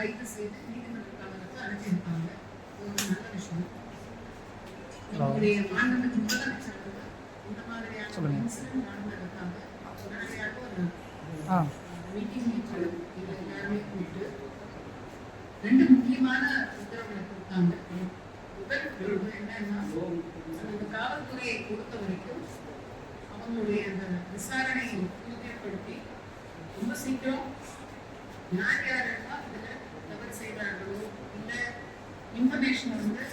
கைது செய்து நீதிமன்ற காவலுக்கு ஒரு நல்ல விஷயம். நம்முடைய மாண்புமிகு முதலமைச்சர் வந்து இந்த மாதிரியான இன்சிடென்ட் நடந்ததுக்காக உடனடியாக ஒரு மீட்டிங் எல்லாருமே கூப்பிட்டு ரெண்டு முக்கியமான உத்தரவுகளை கொடுத்தாங்க. முதல் உத்தரவு என்னன்னா அந்த காவல்துறையை பொறுத்த வரைக்கும் அவங்களுடைய அந்த விசாரணையை தூய்மைப்படுத்தி ரொம்ப சீக்கிரம் யார் யாரெல்லாம் இதில் தவறு செய்தார்களோ இல்லை இன்ஃபர்மேஷன் வந்து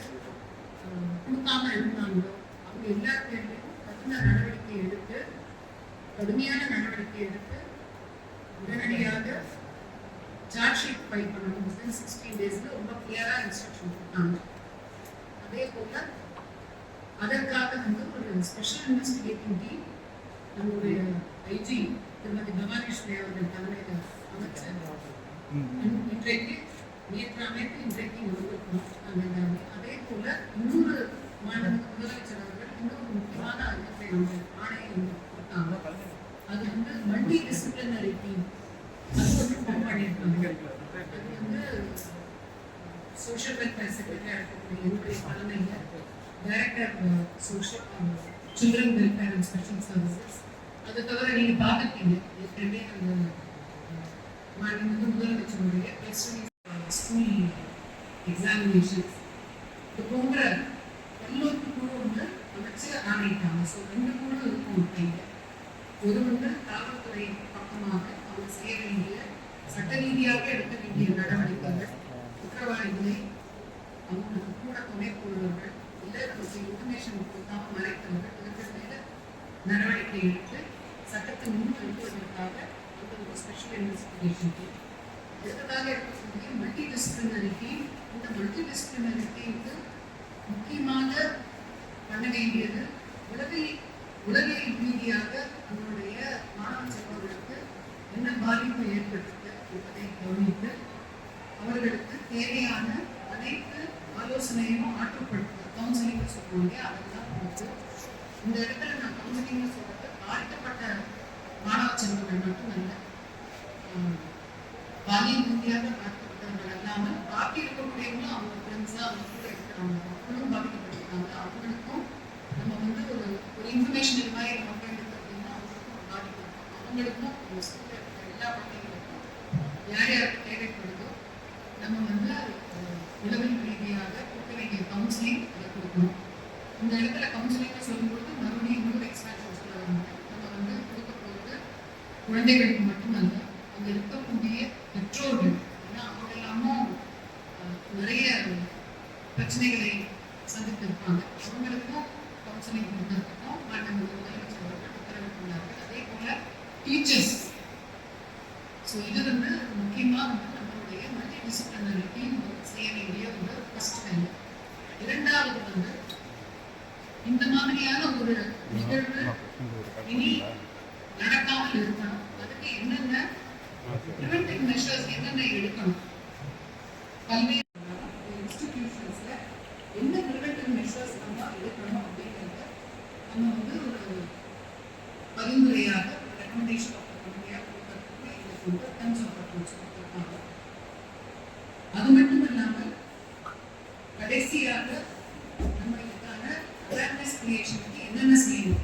கொடுக்காம இருந்தாங்களோ அவங்க எல்லா பேர்லையும் கఠిన நடவடிக்கை எடுத்து கடுமையான நடவடிக்கை எடுத்து உடனடியாக சார்ஜ் ஷீட் ஃபைல் பண்ணணும் வித்தின் சிக்ஸ்டீன் டேஸில் ரொம்ப கிளியராக இன்ஸ்ட்ரக்ஷன் கொடுத்தாங்க அதே போல் அதற்காக வந்து ஒரு ஸ்பெஷல் இன்வெஸ்டிகேட்டிங் டீம் நம்முடைய ஐஜி திருமதி பவானேஸ்வரி அவர்கள் தலைமையில் அமைச்சர் இன்றைக்கு நேற்று அமைத்து இன்றைக்கு வந்திருக்கோம் அந்த எல்லாமே அதே போல இன்னொரு முதலமைச்சர் அவர்கள் இன்னொரு முக்கியமான அறிவிப்பை நம்ம ஆணையை கொடுத்தாங்க. அது வந்து மல்டி டிசிப்ளினரி டீம் அது வந்து ஃபார்ம் பண்ணியிருக்காங்க. அது வந்து சோஷியல் வெல்ஃபேர் செக்ரட்டரியாக இருக்கக்கூடிய என்னுடைய தலைமையில் director social children welfare and special services அதை தவிர நீங்கள் பார்த்துருக்கீங்க ஏற்கனவே அந்த uh, மாநில முதலமைச்சருடைய ஸ்கூல் எக்ஸாமினேஷன்ஸ் uh, இது எல்லோருக்கும் பல்லோக்கு வந்து அமைச்சு ஆணையிட்டாங்க ஸோ ரெண்டு கூட இருக்கும் ஒரு ஒரு வந்து காவல்துறை பக்கமாக அவங்க செய்ய வேண்டிய சட்ட ரீதியாக எடுக்க வேண்டிய நடவடிக்கைகள் குற்றவாளிகளை அவங்களுக்கு கூட துணை கூறுவர்கள் இல்லை நமக்கு இன்ஃபர்மேஷன் கொடுக்காம மறைத்தவர்கள் இவர்கள் மீது நடவடிக்கை எடுத்து சட்டத்தை முன் நிறுத்துவதற்காக அந்த ஒரு ஸ்பெஷல் இன்வெஸ்டிகேஷன் டீம் எதற்காக இருக்கக்கூடிய மல்டி டிஸ்பிளினரி டீம் இந்த மல்டி டிஸ்பிளினரி டீமுக்கு முக்கியமாக பண்ண வேண்டியது உலகில் உளவியல் ரீதியாக நம்மளுடைய மாணவ செல்வர்களுக்கு என்ன பாதிப்பு ஏற்படுத்து என்பதை கவனித்து அவர்களுக்கு தேவையான அனைத்து ஆலோசனையும் ஆற்றுப்படுத்த கவுன்சிலிங் சொல்லுவாங்க அதெல்லாம் கொடுத்து இந்த இடத்துல நான் கவுன்சிலிங் சொல்றது பாதிக்கப்பட்ட மாணவ செல்வங்கள் மட்டும் அல்ல. பாலியல் ரீதியாக பாதிக்கப்பட்டவர்கள் அல்லாமல் பாக்கி இருக்கக்கூடியவங்களும் அவங்க ஃப்ரெண்ட்ஸாக அவங்க கூட அவங்களும் பாதிக்கப்பட்டிருக்காங்க. அவங்களுக்கும் நம்ம வந்து ஒரு ஒரு இன்ஃபர்மேஷன் இது மாதிரி நம்ம ஃப்ரெண்ட் அப்படின்னா அவங்களுக்கும் ஒரு இருக்கும். அவங்களுக்கும் அவங்க ஸ்கூலில் இருக்கிற எல்லா குழந்தைங்களுக்கும் யார் யாருக்கு தேவைப்படுதோ நம்ம வந்து அஹ், உளவியல் ரீதியாக கொடுக்க வேண்டிய கவுன்சிலிங் அதை கொடுக்கணும் இந்த இடத்துல கவுன்சிலிங்னு சொல்லும்போது மறுபடியும் இன்னொரு எக்ஸ்பேன்ஷன் சொல்ல வந்து நம்ம வந்து கொடுக்க போகிறது குழந்தைகளுக்கு மட்டுமல்ல அங்கே இருக்கக்கூடிய பெற்றோர்கள் ஏன்னா அவங்க எல்லாமும் அஹ், நிறைய பிரச்சனைகளை சந்தித்திருப்பாங்க அவங்களுக்கும் கவுன்சிலிங் கொடுத்ததுக்கும் மாண்பு முதலமைச்சர் அவர்கள் உத்தரவிட்டுள்ளார்கள் அதே போல டீச்சர்ஸ் ஸோ இது வந்து முக்கியமாக வந்து நம்மளுடைய மல்டி டிசிப்ளினரி டீம் செய்ய வேண்டிய ஒரு ஃபர்ஸ்ட் வேலை. இரண்டாவது வந்து இந்த மாதிரியான ஒரு நிகழ்வு இனி நடக்காமல் இருக்கணும் அதுக்கு என்னென்ன ப்ரிவென்டிவ் மெஷர்ஸ் என்னென்ன எடுக்கணும்? பல்வேறு இன்ஸ்டிடியூஷன்ஸ்ல என்ன ப்ரிவென்டிவ் மெஷர்ஸ் நம்ம எடுக்கணும் அப்படிங்கிறத நம்ம வந்து ஒரு பரிந்துரையாக ரெக்கமெண்டேஷன் ஆஃப் பரிந்துரையாக கொடுக்கறதுக்கு எங்களுக்கு வந்து டர்ம்ஸ் ஆஃப் ரெஃபரன்ஸ் கொடுத்துருக்காங்க அது மட்டும் இல்லாமல் கடைசியாக நம்மளுக்கான அவேர்னஸ் கிரியேஷனுக்கு என்னென்ன செய்யணும்?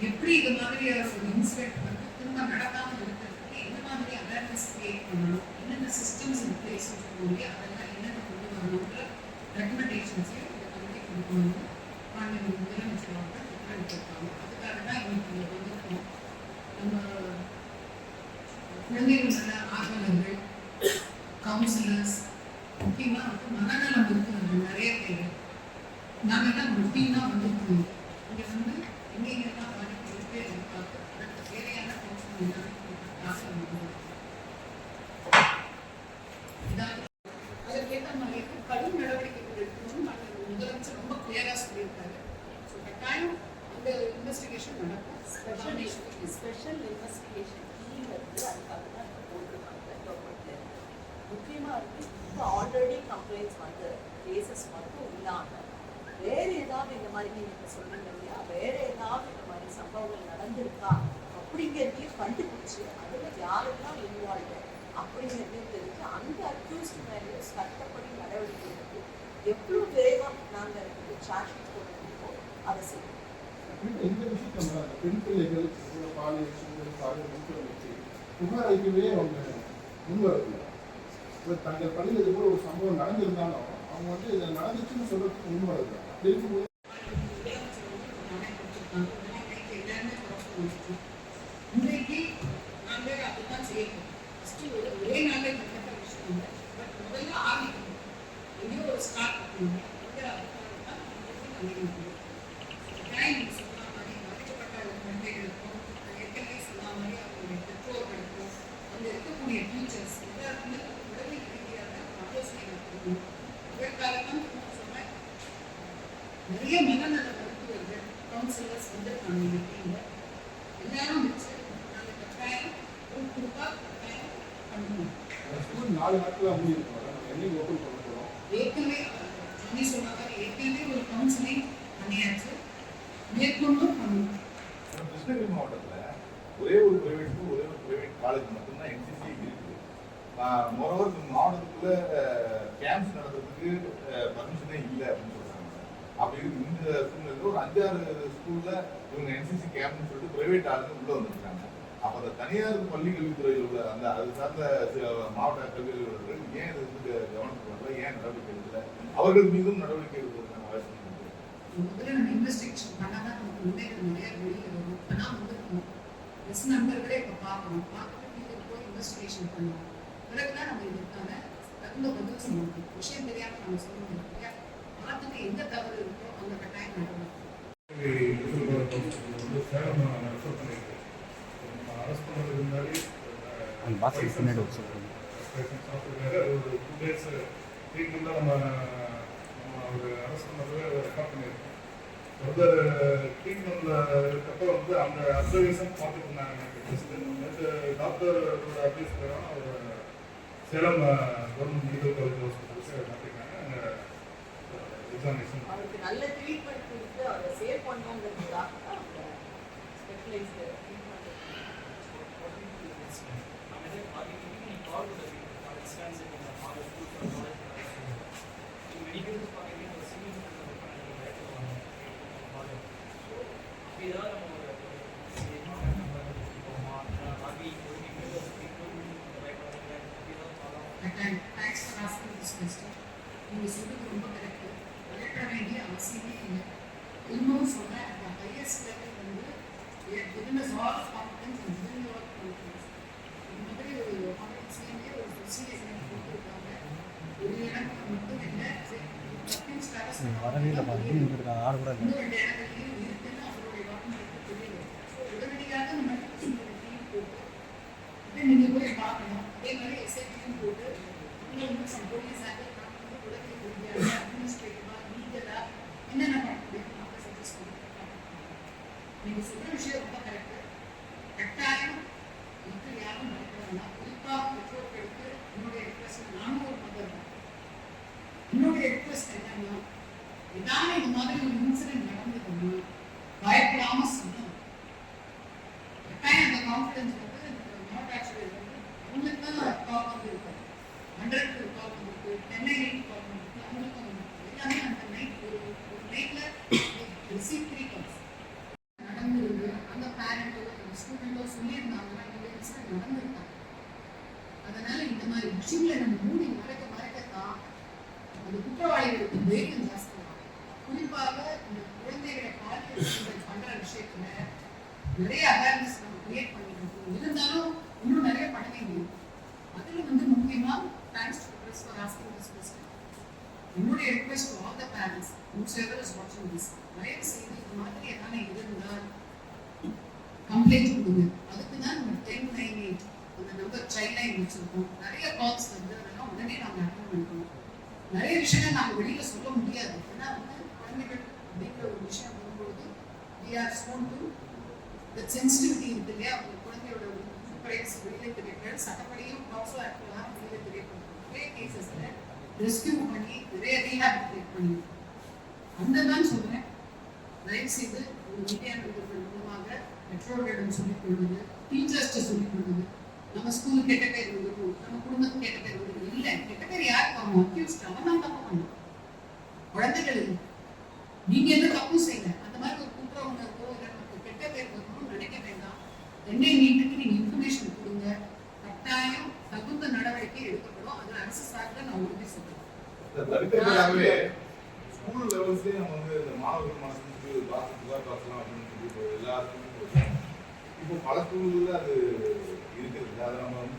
எப்படி இது மாதிரியான ஒரு இன்சிடென்ட் வந்து திரும்ப நடக்காம இருக்கிறதுக்கு என்ன மாதிரி அவேர்னஸ் கிரியேட் பண்ணணும் என்னென்ன சிஸ்டம்ஸ் இன் பிளேஸ் சொல்லுவோம் அதெல்லாம் என்னென்ன கொண்டு வரணுன்ற ரெக்கமெண்டேஷன்ஸையும் இதை பண்ணி கொடுக்கணும் மாநில முதலமைச்சர் அவர்கள் உத்தரவிட்டிருக்காங்க அதுக்காக தான் இன்னைக்கு இங்க வந்திருக்கோம் நம்ம குழந்தைகள் நல ஆர்வலர்கள் கவுன்சிலர்ஸ் முக்கியமாக வந்து மனநலம் இருக்கிறவர்கள் நிறைய பேர். நாங்கள் எல்லாம் ரொட்டீனாக வந்திருக்கோம் இங்கே வந்து எங்கெங்கெல்லாம் பாதிப்பு இருக்கு பார்த்து அதற்கு தேவை அதற்கேற்ற மாதிரி கடும் நடவடிக்கைகள் எடுக்கணும்னு மாண்புமிகு முதலமைச்சர் ரொம்ப கிளியரா சொல்லியிருக்காரு ஸோ கட்டாயம் அந்த இன்வெஸ்டிகேஷன் நடக்கும் ஸ்பெஷல் ஸ்பெஷல் இன்வெஸ்டிகேஷன் டீம் வந்து அதுக்காக தான் இப்போ போட்டிருக்காங்க கவர்மெண்ட்ல முக்கியமாக வந்து இப்போ ஆல்ரெடி கம்ப்ளைண்ட்ஸ் வந்து கேசஸ் மட்டும் இல்லாமல் வேறு ஏதாவது இந்த மாதிரி நீங்கள் சொல்கிறீங்க இல்லையா? வேறு ஏதாவது இந்த மாதிரி சம்பவங்கள் நடந்திருக்கா? அப்படிங்கிறதையும் கண்டுபிடிச்சி அதில் யாரெல்லாம் இன்வால்வ் அப்படிங்கிறதையும் தெரிஞ்சு அந்த அக்யூஸ்ட் மேலே சட்டப்படி நடவடிக்கை எடுத்து எவ்வளோ விரைவாக நாங்கள் சார்ஜ் போட முடியுமோ அதை செய்யணும் இந்த விஷயத்துல பெண் பிள்ளைகள் பாலியல் சூழல் பாலியல் வச்சு புகார் அளிக்கவே அவங்க முன்வரவில்லை. தங்கள் பள்ளியில் இது போல ஒரு சம்பவம் நடந்திருந்தாலும் அவங்க வந்து இதை நடந்துச்சுன்னு சொல்றதுக்கு முன்வரவில்லை அப்படி இருக்கும்போது இன்றைக்கு நாங்க அதுதான் செய்யணும் ஃபர்ஸ்ட் ஒரு ஒரே நாளே நடக்கிற விஷயம் இல்லை பட் முதல்ல ஆரம்பிக்கணும் எங்கேயோ ஒரு ஸ்டார்ட் பண்ணணும் அங்கே அதுக்காக தான் இன்றைக்கு நாங்கள் இருக்கிறோம். கட்டாயம் நீங்க சொன்ன மாதிரி பாதிக்கப்பட்ட குழந்தைகளுக்கும் நான் ஏற்கனவே சொன்ன மாதிரி அவங்களுடைய பெற்றோர்களுக்கும் அங்க இருக்கக்கூடிய டீச்சர்ஸ் எல்லாருக்குமே உடனடி ரீதியாக ஆலோசனை நடத்தணும் நிறைய மனநல மருத்துவர்கள் கவுன்சிலர்ஸ் வந்திருக்காங்க டீம்ல எல்லாரும் வச்சு நாங்க கட்டாயம் ஒரு குறிப்பா கட்டாயம் பண்ணணும் ஸ்கூல் நாலு நாட்கள் என்னைக்கு ஓப்பன் பண்ண போகிறோம் ஏற்கனவே அன்னி சொன்ன மாதிரி ஏற்கனவே ஒரு கவுன்சிலிங் பண்ணியாச்சு. மேற்கொண்டும் பண்ணணும் கிருஷ்ணகிரி மாவட்டத்தில் ஒரே ஒரு பிரைவேட் ஒரே ஒரு பிரைவேட் காலேஜ் மட்டும்தான் என்சிசி இருக்குது மொரோவர் மாவட்டத்துக்குள்ள கேம்ப்ஸ் நடத்துறதுக்கு பர்மிஷனே இல்லை அப்படின்னு சொல்றாங்க. அப்படி இருக்கு இந்த சூழ்நிலையில் ஒரு அஞ்சாறு ஸ்கூல்ல இவங்க என்சிசி கேம்ப்னு சொல்லிட்டு பிரைவேட் ஆளுங்க உள்ள வந்திருக்காங்க. அப்ப அந்த தனியார் பள்ளி கல்வித்துறையில் உள்ள அந்த அது சார்ந்த சில மாவட்ட கல்வி அலுவலர்கள் ஏன் இது வந்து கவனத்துக்கு வரல ஏன் நடவடிக்கை எடுக்கல? அவர்கள் மீதும் நடவடிக்கை எடுப்பதற்கான அவசியம் முதல்ல நம்ம இன்வெஸ்டிகேஷன் பண்ணாதான் நமக்கு முன்னேற்ற நிறைய வெளியில் வரும். ஆனா வந்திருக்கணும் எஸ் நண்பர்களே இப்போ பார்க்கணும். பார்த்துட்டு போய் இன்வெஸ்டிகேஷன் பண்ணுவோம் பிறகுதான் நம்ம இதுக்கான தகுந்த பதில் சொல்ல முடியும் விஷயம் தெரியாம நம்ம சொல்ல முடியும் இல்லையா? பார்த்துட்டு எந்த தவறு இருக்கோ அந்த கட்டாயம் பாஸ்கெட் பின்னாடி வச்சு ஒரு டூ டேஸ் ட்ரீட்மெண்ட்டாக நம்ம நம்ம ஒரு அரசு ரெக்கார்ட் பண்ணியிருக்கோம். ஃபர்தர் ட்ரீட்மெண்ட்டில் இருக்கப்போ வந்து அந்த அப்சர்வேஷன் பார்த்துட்டு இருந்தாங்க. டாக்டரோட அட்வைஸ் அவர் சேலம் கவர்மெண்ட் மெடிக்கல் காலேஜ் ஹாஸ்பிட்டலுக்கு மாற்றிருக்காங்க அங்கே எக்ஸாமினேஷன் அவருக்கு நல்ல ட்ரீட்மெண்ட் கொடுத்து அவரை சேவ் பண்ணோங்கிறதுக்காக தான் அந்த ஸ்பெஷலைஸ்டு ட்ரீட்மெண்ட் கட்டாயம் thanks for asking this question நீங்க சொல்றது ரொம்ப கரெக்ட் பயப்பட வேண்டிய அவசியமே இல்லை இன்னும் சொல்றேன் அந்த ஹையஸ்ட் லெவல் வந்து given us all competence and given you all competence இந்த மாதிரி ஒரு காம்படிஷன்லேயே ஒரு ப்ரொசீஜர் கொடுத்துருக்காங்க ஒரு இடம் மட்டும் இல்லை வரவே இல்லை பாருங்க இங்கே இருக்காங்க ஆறு கூட இல்லை இன்னும் ரெண்டு இடங்கள்லையும் இருக்குன்னு அவருடைய டாக்குமெண்ட் தெரியல உடனடியாக நம்ம டீம் போட்டு இதை நீங்க போய் பார்க்கணும் அதே மாதிரி எஸ்ஐடியும் போட்டு உங்களை இன்னும் சம் போலீஸ் ஆக்ட் அப்படின்னு உடனே ரீதியாக அட்மினிஸ்ட்ரேட்டிவா லீகலா என்னென்ன பண்ண முடியும் நம்ம சஜஸ்ட் நீங்க சொல்ற விஷயம் ரொம்ப கரெக்ட் கட்டாயம் மக்கள் யாரும் பயப்படலாம் குறிப்பாக பெற்றோர்களுக்கு என்னுடைய ரிக்வஸ்ட் நானும் ஒரு மதர் தான் என்னுடைய ரிக்வஸ்ட் என்னன்னா என்னால இந்த மாதிரி ஒரு இன்சிடென்ட் நடந்ததுன்னா பயப்படாம சொல்லணும். கட்டாயம் அந்த கான்ஃபிடன்ஸ் வந்து நாட் ஆக்சுவலி வந்து அவங்களுக்கு தான் கால் வந்து ஹண்ட்ரட்க்கு கால் வந்துருக்கு டென் எயிட் கால் எல்லாமே அந்த நைட் ஒரு ஒரு நைட்ல ரிசீவ் த்ரீ கால்ஸ் நடந்திருக்கு அந்த பேரண்டோ அந்த சொல்லியிருந்தாங்கன்னா இந்த இன்சிடென்ட் நடந்திருக்காங்க அதனால இந்த மாதிரி விஷயங்களை நம்ம மூடி மறைக்க மறைக்கத்தான் அந்த குற்றவாளிகளுக்கு தைரியம் ஜாஸ்தி. குறிப்பாக இந்த குழந்தைகளை பார்த்து பண்ற விஷயத்துல நிறைய அவேர்னஸ் நம்ம கிரியேட் பண்ணிருக்கோம் இருந்தாலும் இன்னும் நிறைய பண்ண வேண்டியது அதுல வந்து முக்கியமா thanks to press for asking this question என்னுடைய request to all the parents ever is வாட்சிங் திஸ் தயவு செய்து இது மாதிரி எதனா இருந்தால் கம்ப்ளைண்ட் கொடுங்க. அதுக்கு தான் நம்ம டென் நைன் எயிட் அந்த நம்பர் சைல்ட் லைன் வச்சிருக்கோம். நிறைய கால்ஸ் வந்து அதெல்லாம் உடனே நாங்கள் அட்டன் பண்ணுறோம் நிறைய விஷயங்கள் நாங்கள் வெளியில் சொல்ல முடியாது. ஏன்னா வந்து குழந்தைகள் அப்படிங்கிற ஒரு விஷயம் வரும்போது we are ஸ்போன் to the sensitivity இருக்கு இல்லையா? அவங்க குழந்தையோட பிரைஸ் வெளியில தெரியப்படுது சட்டப்படியும் பாக்ஸோ ஆக்ட்லாம் வெளியில தெரியப்படுது நிறைய கேசஸில் ரெஸ்கியூ பண்ணி நிறைய ரீஹாபிலிட்டேட் பண்ணி அந்த தான் சொல்கிறேன் தயவு செய்து ஒரு மீடியா நிறுவனங்கள் மூலமாக பெற்றோர்களிடம் சொல்லிக் கொள்வது டீச்சர்ஸ்ட்டு சொல்லிக் கொள்வது நம்ம ஸ்கூல் கெட்ட பேர் வந்துடும் நம்ம குடும்பத்துக்கு கெட்ட பேர் வந்துடும் இல்லை. கெட்ட பேர் யாருக்கு அவங்க அக்யூஸ்ட் அவன் தான் தப்பு பண்ணும் குழந்தைகள் நீங்க எந்த தப்பும் செய்யல. அந்த மாதிரி ஒரு குற்ற உணர்வோ இல்லை நமக்கு கெட்ட பேர் வரணும்னு நினைக்க வேண்டாம். என்னை நீட்டுக்கு நீங்க இன்ஃபர்மேஷன் கொடுங்க. கட்டாயம் தகுந்த நடவடிக்கை எடுக்கப்படும். அது அரசு சார்பில் நான் உறுதி சொல்றேன். ஸ்கூல் நம்ம வந்து இந்த மாணவர்கள் மனசுக்கு புகார் பாஸ்லாம் அப்படின்னு சொல்லி இப்போ எல்லா ஸ்கூலும் போடுறோம். இப்போ பல அது இருக்குது. அதை நம்ம வந்து.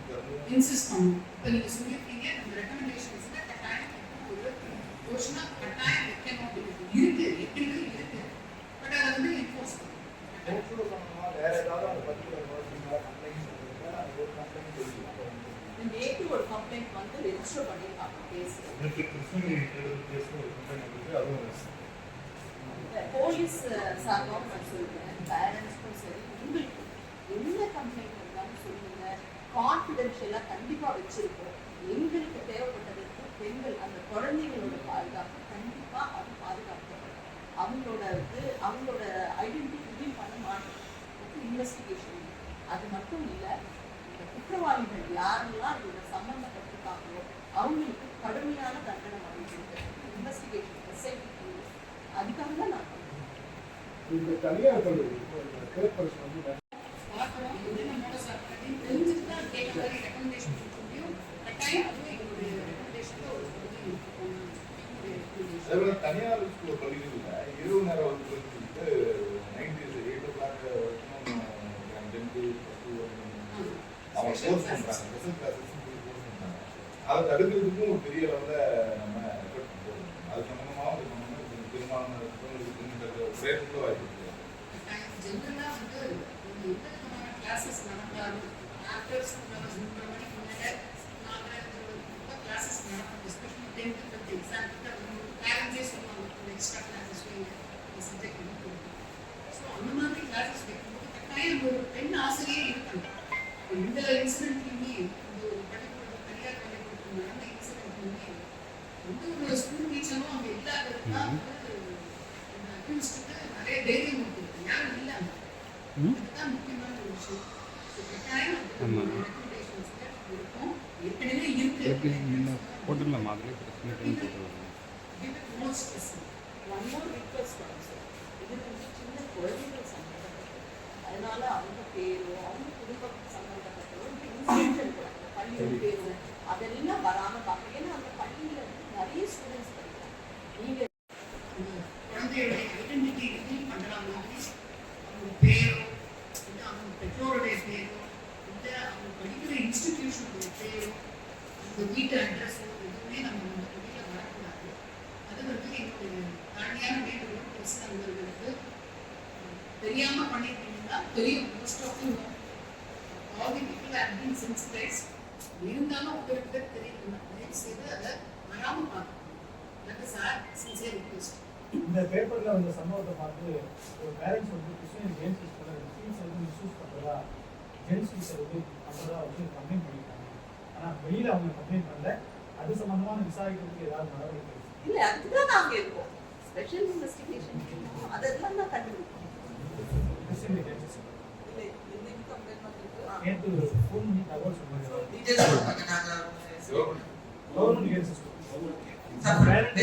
இன்சிஸ்ட் இப்போ சொல்லியிருக்கீங்க நம்ம ரெக்கமெண்டேஷன்ஸ்ல கட்டாயம் ஒரு யோசனா கட்டாயம் வைக்கணும் அப்படின்னு இருக்கு ஏற்கனவே இருக்கு பட் அதை வந்து என்ஃபோர்ஸ் பண்ணணும் கோர்ட்ல பண்ணணுமா வேற ஏதாவது அந்த பர்டிகுலர் வேர்ட்ஸ் மேல கம்ப்ளைண்ட் சொல்றீங்க அது ஒரு கம்ப்ளைண்ட் தெரியும் நேற்று ஒரு கம்ப்ளைண்ட் வந்து ரெஜிஸ்டர் பண்ணியிருக்காங்க கேஸ் நேற்று கிருஷ்ணகிரி எடுத்து பேசுகிற ஒரு கம்பெனி வந்து அதுவும் போலீஸ் சார்பாகவும் நான் சொல்றேன் பேரண்ட்ஸ்க்கும் சரி உங்களுக்கு என்ன கம்ப்ளைண்ட் இருந்தாலும் சொல்லுங்க கான்ஃபிடென்ஷியலாக கண்டிப்பாக வச்சிருக்கோம் எங்களுக்கு தேவைப்பட்டதற்கு பெண்கள் அந்த குழந்தைங்களோட பாதுகாப்பு கண்டிப்பாக அது பாதுகாக்கப்படும் அவங்களோட இது அவங்களோட ஐடென்டிட்டி ரிவீல் பண்ண மாட்டோம். இன்வெஸ்டிகேஷன் அது மட்டும் இல்லை இந்த குற்றவாளிகள் யாரெல்லாம் இதோட சம்பந்தப்பட்டிருக்காங்களோ அவங்களுக்கு கடுமையான தண்டனை வாங்கிட்டு இன்வெஸ்டிகேஷன் எஸ்ஐடி அதுக்காக தான் நான். இந்த தனியார் கல்லூரி இப்போ இந்த பேப்பர்ஸ் வந்து நிறைய பார்க்கணும் என்னென்ன மோடஸ் ஆக்டிவிட்டி தெரிஞ்சுட்டு தான் கேட்க மாதிரி ரெக்கமெண்டேஷன் கொடுக்க முடியும் கட்டாயம் அதுவும் எங்களுடைய ரெக்கமெண்டேஷன்ல ஒரு பகுதி இருக்கும். அதே போல தனியார் பள்ளிகளில் இரவு நேர வகுப்புகள் சொல்லிட்டு நைன்டி எயிட் ஓ கிளாக் வரைக்கும் டென்த்து ப்ளஸ் டூ பண்ணுறாங்க கிளாஸஸ் அதை தடுக்கிறதுக்கும் ஒரு பெரிய லெவலில் நம்ம எஃபர்ட் போடணும் அது சம்மந்தமாக இது பண்ணணும் கொஞ்சம் பெரும்பாலான பெண்களுக்கு பிரேயர்க்குள்ள வாய்ப்பு நடக்கும். அந்த மாதிரி கிளாஸஸ் வைக்கும்போது கட்டாயம் ஒரு பெண் ஆசிரியர் இருக்கணும் இன்சிடென்ட்லையுமே இந்த ஒரு பள்ளிக்கூடம் தனியார் பள்ளிக்கூடத்தில் நடந்த இன்சிடென்ட்லையுமே எந்த ஒரு ஸ்கூல் டீச்சரும் அங்கே இல்லாதது தான் வந்து அக்யூஸ்டுக்கு நிறைய தைரியம் கொடுக்குது யாரும் இல்லை அங்க. அதுதான் முக்கியமான ஒரு விஷயம். போட்டுடலாமா. அதிலே பிரச்சனை stress. One more request sir இது வந்து சின்ன குழந்தைகள் சம்மந்தப்பட்டது அதனால அவங்க பேரோ அவங்க குடும்ப சம்மந்தப்பட்டதோ இன்ஸ்டியூஷன் கூட அந்த பள்ளியோட பேரோ அதெல்லாம் வராமல் பார்க்க ஏன்னா அந்த பள்ளியில் வந்து நிறைய ஸ்டூடெண்ட்ஸ் படிக்கிறாங்க. நீங்கள் அந்த குழந்தையுடைய ஐடென்டிட்டி ரிவீல் பண்ற மாதிரி அவங்க பேரோ இல்லை அவங்க பெற்றோருடைய பேரோ இல்லை அவங்க படிக்கிற இன்ஸ்டிடியூஷனுடைய பேரோ அவங்க வீட்டு அட்ரஸோ எதுவுமே நம்ம வந்து வெளியில வரக்கூடாது அது வந்து எங்களுடைய தாழ்மையான வேண்டுகோள் பேச நண்பர்களுக்கு தெரியாம பண்ணிருக்கீங்கன்னா தெரியும் most of you all the people have been sensitised இருந்தாலும் உங்களுக்கு பேர் தெரியல தயவு செய்து அதை வராம பார்க்கணும் that is our sincere request இந்த பேப்பர்ல அந்த சம்பவத்தை பார்த்து ஒரு பேரண்ட்ஸ் வந்து கிருஷ்ணகிரி ஜென்ஸ் ஸ்கூலில் ஃபீஸ் வந்து மிஸ்யூஸ் பண்ணுறதா ஜென்ஸ் டீச்சர் வந்து பண்ணுறதா வந்து கம்ப்ளைண்ட் பண்ணியிருக்காங்க ஆனால் வெளியில் அவங்க கம்ப்ளைண்ட் பண்ணல அது சம்மந்தமான விசாரிக்கிறதுக்கு ஏதாவது நடவடிக்கை. இல்ல அதுதான் நாங்க இருக்கோம் ஸ்பெஷல் இன்வெஸ்டிகேஷன் அதெல்லாம் தான் கண்டுபிடிக்கணும் கிருஷ்ணகிரி ஜென்ஸ் நேற்று ஃபோன் பண்ணி தகவல் சொன்னாங்க டீட்டெயில்ஸ் கவர்மெண்ட்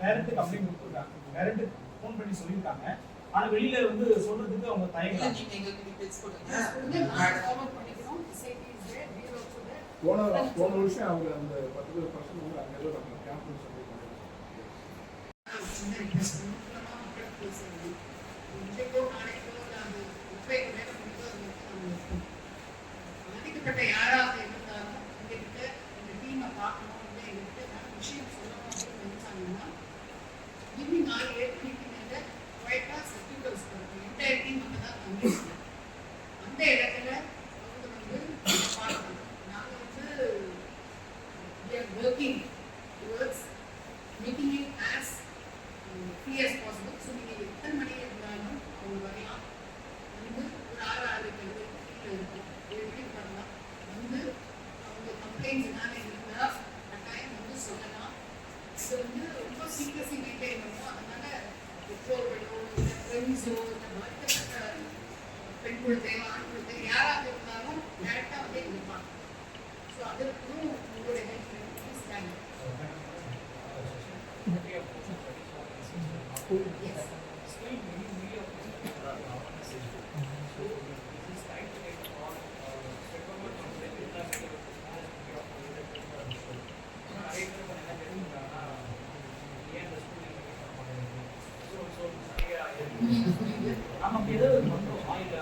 பேரண்ட் கம்ப்ளைண்ட் கொடுத்துருக்காங்க பேரண்ட் ஃபோன் பண்ணி சொல்லியிருக்காங்க ஆனா வெளியில வந்து சொல்றதுக்கு அவங்க இல்ல தயங்கலாம் நீங்க எங்களுக்கு கொடுங்க போன போன வருஷம் அவங்க அந்த பர்டிகுலர் பர்சன் வந்து அங்கே ஏதோ நம்ம கேம்ப்னு சொல்லி சின்ன ஜென்ஸோ பெண் குழந்தை ஆண் குழந்தை யாராக இருந்தாலும் டேரெக்டாக வந்து அதற்கும் உங்களுடைய Yes. நிறைய புரியுது, புரியுது. நம்ம அப்படி ஏதாவது பண்றோமா இல்ல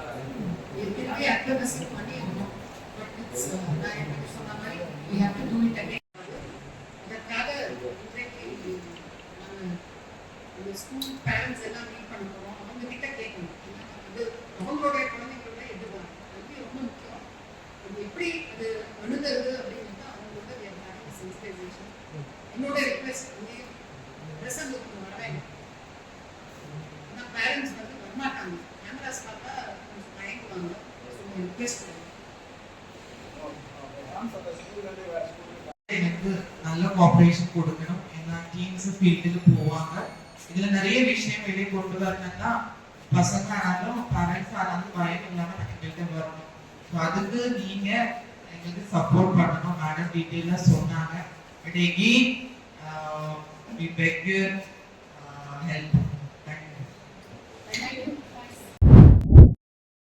ஏற்கனவே advocacy பண்ணியிருந்தோம். But it's, uh, நான் எனக்கு சொன்ன மாதிரி we have to do it again. அதற்காக இன்றைக்கு நம்ம இந்த ஸ்கூல் பேரண்ட்ஸ் எல்லாம் மீட் பண்ண போறோம் அவங்க கிட்ட கேட்கணும் ஏன்னா அது அவங்களுடைய குழந்தைங்களோட எதிர்பார்ப்பு அது ரொம்ப முக்கியம் அது எப்படி அது அணுகிறது அப்படிங்கிறது அவங்களோட சென்சிடைசேஷன் என்னோட ரிக்வெஸ்ட் அங்கேயும் பிரசங்கத்துக்கு வர வேண்டும் ஆனா பேரண்ட்ஸ் வந்து வரமாட்டாங்க பார்த்தா கொஞ்சம் தயங்குவாங்க ரிக்வெஸ்ட் எனக்கு நல்ல கோஆபரேஷன் கொடுக்கணும். எல்லா டீம்ஸ் ஃபீல்டில் போவாங்க. இதுல நிறைய விஷயம் வெளியே கொண்டு வரணும்னா பசங்க ஆனாலும் பேரண்ட்ஸ் ஆனாலும் பயம் இல்லாம எங்கள்கிட்ட வரணும். ஸோ அதுக்கு நீங்க எங்களுக்கு சப்போர்ட் பண்ணணும். மேடம் டீட்டெயிலாக சொன்னாங்க. But again we beg help